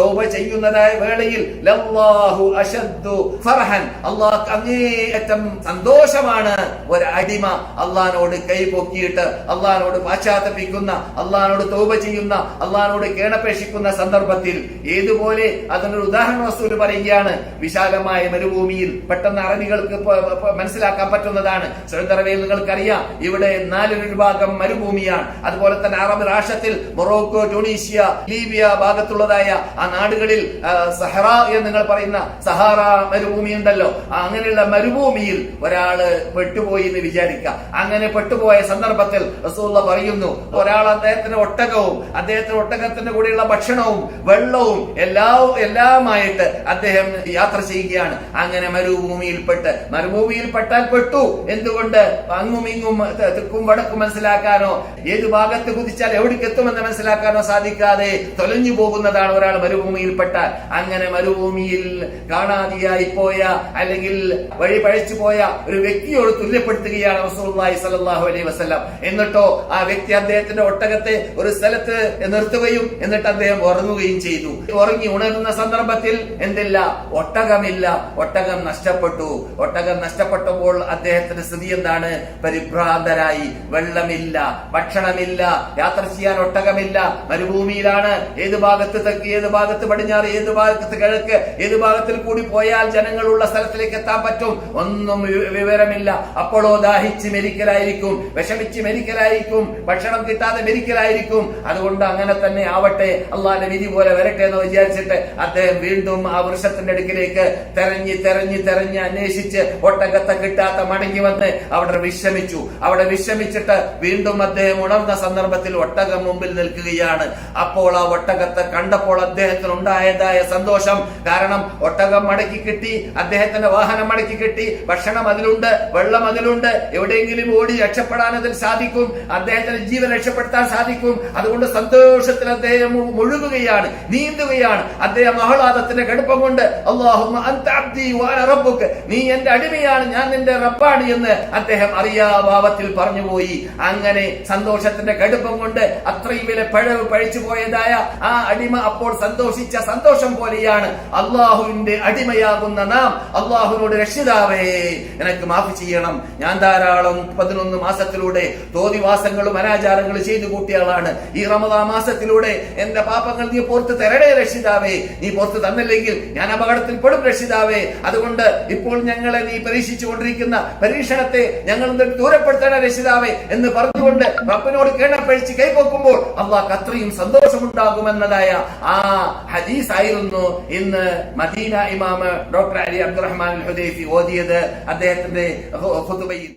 തൗബ ചെയ്യുന്നതായ വേളയിൽ ലല്ലാഹു അശദ്ദു ഫർഹൻ. അങ്ങേയറ്റം സന്തോഷമാണ്. ഒരു അടിമ അള്ളഹാനോട് കൈ പൊക്കിയിട്ട് അള്ളഹാനോട് പാശ്ചാത്തപിക്കുന്ന അള്ളഹാനോട് തൗബ ചെയ്യുന്ന അള്ളഹാനോട് കേണപേക്ഷിക്കുന്ന സന്ദർഭത്തിൽ ഏതുപോലെ അതിനൊരു ഉദാഹരണ വസ്തു പറയുകയാണ്. വിശാലമായ മരുഭൂമിയിൽ പെട്ടെന്ന് അറബികൾക്ക് മനസ്സിലാക്കാൻ പറ്റുന്നതാണ്. സൗദി നിങ്ങൾക്കറിയാം ഇവിടെ നാലൊരു ഭാഗം മരുഭൂമിയാണ്. അതുപോലെ തന്നെ അറബ് രാഷ്ട്രത്തിൽ മൊറോക്കോ ട്യൂണീഷ്യ ലീബിയ ഭാഗത്തുള്ളതായ ആ നാടുകളിൽ സഹറ എന്ന് നിങ്ങൾ പറയുന്ന സഹാറ മരുഭൂമി ഉണ്ടല്ലോ അങ്ങനെയുള്ള മരുഭൂമിയിൽ ഒരാൾ പെട്ടുപോയി എന്ന് വിചാരിക്കുക. അങ്ങനെ പെട്ടുപോയ സന്ദർഭത്തിൽ റസൂള്ള പറയുന്നു ഒരാൾ അദ്ദേഹത്തിന്റെ ഒട്ടകവും അദ്ദേഹത്തിന്റെ ഒട്ടകത്തിന്റെ കൂടെയുള്ള ഭക്ഷണവും വെള്ളവും എല്ലാ എല്ലാമായിട്ട് അദ്ദേഹം യാത്ര ചെയ്യുകയാണ്. അങ്ങനെ മരുഭൂമിയിൽപ്പെട്ട് മരുഭൂമിയിൽപ്പെട്ടാൽ പെട്ടു. എന്തുകൊണ്ട്? അങ്ങും ഇങ്ങും തെക്കും വടക്കും മനസ്സിലാക്കാനോ ഏത് ഭാഗത്ത് കുതിച്ചാൽ എവിടേക്ക് എത്തുമെന്ന് മനസ്സിലാക്കാനോ സാധിക്കാതെ തൊലഞ്ഞു പോകുന്നതാണ് ഒരാൾ മരുഭൂമിയിൽപ്പെട്ടാൽ അങ്ങനെ മരുഭൂമിയിൽ കാണാതെയായി പോയ അല്ലെങ്കിൽ വഴി പഴച്ചു പോയ ഒരു വ്യക്തിയോട് തുല്യപ്പെടുത്തുകയാണ് റസൂലുള്ളാഹി സ്വല്ലല്ലാഹു അലൈഹി വസല്ലം. എന്നിട്ടോ ആ വ്യക്തി അദ്ദേഹത്തിന്റെ ഒട്ടകത്തെ ഒരു സ്ഥലത്ത് നിർത്തുകയും എന്നിട്ട് അദ്ദേഹം ഉറങ്ങുകയും ചെയ്തു. ഉറങ്ങി ഉണരുന്ന സന്ദർഭത്തിൽ എന്തില്ല? ഒട്ടകമില്ല. ഒട്ടകം നഷ്ടപ്പെട്ടു. ഒട്ടകം നഷ്ടപ്പെട്ടപ്പോൾ അദ്ദേഹത്തിന്റെ സ്ഥിതി എന്താണ്? പരിഭ്രാന്തരായി. വെള്ളമില്ല. ഭക്ഷണമില്ല. യാത്ര ചെയ്യാൻ ഒട്ടകമില്ല. മരുഭൂമിയിലാണ്. ഏത് ഭാഗത്ത് തെക്ക് ഏത് ഭാഗത്ത് പടിഞ്ഞാറ് ഏത് ഭാഗത്ത് കിഴക്ക് ഏത് ഭാഗത്തിൽ കൂടി പോയാൽ ജനങ്ങളുള്ള സ്ഥലത്തിലേക്ക് എത്താൻ പറ്റും? ഒന്നും വിവരമില്ല. അപ്പോഴോ ദാഹിച്ച് മെരിക്കലായിരിക്കും വിഷമിച്ച് മെരിക്കലായിരിക്കും ഭക്ഷണം കിട്ടാതെ മെരിക്കലായിരിക്കും. അതുകൊണ്ട് അങ്ങനെ തന്നെ ആവട്ടെ അള്ളാന്റെ വിധി പോലെ വരട്ടെ എന്ന് വിചാരിച്ചിട്ട് അദ്ദേഹം വീണ്ടും ആ വൃക്ഷത്തിന്റെ അടുക്കിലേക്ക് തെരഞ്ഞ് തെരഞ്ഞ് തെരഞ്ഞ് അന്വേഷിച്ച് ഒട്ടകത്തെ കിട്ടാത്ത മടങ്ങി വന്ന് അവിടെ വിഷമിച്ചു. അവിടെ വിഷമിച്ചിട്ട് വീണ്ടും അദ്ദേഹം ഉണർന്ന സന്ദർഭത്തിൽ ഒട്ടകം മുമ്പിൽ നിൽക്കുകയാണ്. അപ്പോൾ ആ ഒട്ടകത്തെ കണ്ടപ്പോൾ അദ്ദേഹത്തിന് ഉണ്ടായതായ സന്തോഷം. കാരണം ഒട്ടകം മടക്കി കിട്ടി അദ്ദേഹത്തിന്റെ വാഹനം മടക്കി കിട്ടി ഭക്ഷണം അതിലുണ്ട് വെള്ളം അതിലുണ്ട് എവിടെയെങ്കിലും ഓടി രക്ഷപ്പെടാൻ അതിൽ സാധിക്കും അദ്ദേഹത്തിന്റെ ജീവൻ രക്ഷപ്പെടുത്താൻ സാധിക്കും. അതുകൊണ്ട് സന്തോഷത്തിൽ അദ്ദേഹം മുഴുകുകയാണ് നീന്തുകയാണ്. അദ്ദേഹം ആഹ്ലാദത്തിന്റെ കടുപ്പം കൊണ്ട് അള്ളാഹു നീ എന്റെ അടിമയാണ് ഞാൻ നിന്റെ റബ്ബാണ് എന്ന് അദ്ദേഹം അറിയാഭാവത്തിൽ പറഞ്ഞുപോയി അങ്ങനെ സന്തോഷത്തിന്റെ കടുപ്പം കൊണ്ട് അത്രയും വില പഴവ് പഴിച്ചു പോയതായ ആ അടിമ അപ്പോൾ സന്തോഷിച്ച സന്തോഷം പോലെയാണ് അള്ളാഹുവിന്റെ അടിമയാകുന്ന നാം. അള്ളാഹുവിനോട് രക്ഷിതാവേ എനക്ക് മാഫി ചെയ്യണം. ഞാൻ ധാരാളം പതിനൊന്ന് മാസത്തിലൂടെ തോതിവാസങ്ങളും അനാചാരങ്ങളും ചെയ്തു കൂട്ടിയ ആളാണ്. ഈ റമദാ മാസത്തിലൂടെ എന്റെ പാപങ്ങൾ നീ പുറത്ത് തരണേ രക്ഷിതാവേ. നീ പുറത്ത് തന്നില്ലെങ്കിൽ ഞാൻ അപകടത്തിൽ പെടും രക്ഷിതാവേ. അതുകൊണ്ട് ഇപ്പോൾ ഞങ്ങളെ നീ പരീക്ഷിച്ചു കൊണ്ടിരിക്കുന്ന പരീക്ഷണത്തെ ഞങ്ങൾ ദൂരപ്പെടുത്തണ രക്ഷിതാവേ എന്ന് പറഞ്ഞുകൊണ്ട് റബ്ബിനോട് കേണപ്പഴിച്ച് കൈപ്പൊക്കുമ്പോൾ അള്ളാഹ് അത്രയും സന്തോഷമുണ്ടാകുമെന്നതായ ആ ഹദീസ് ആയിരുന്നു ഇന്ന് മദീന ഇമാമ് ഡോക്ടർ അലി അബ്ദുറഹ്മാൻ ഹുദൈഫി ഓതിയത് അദ്ദേഹത്തിന്റെ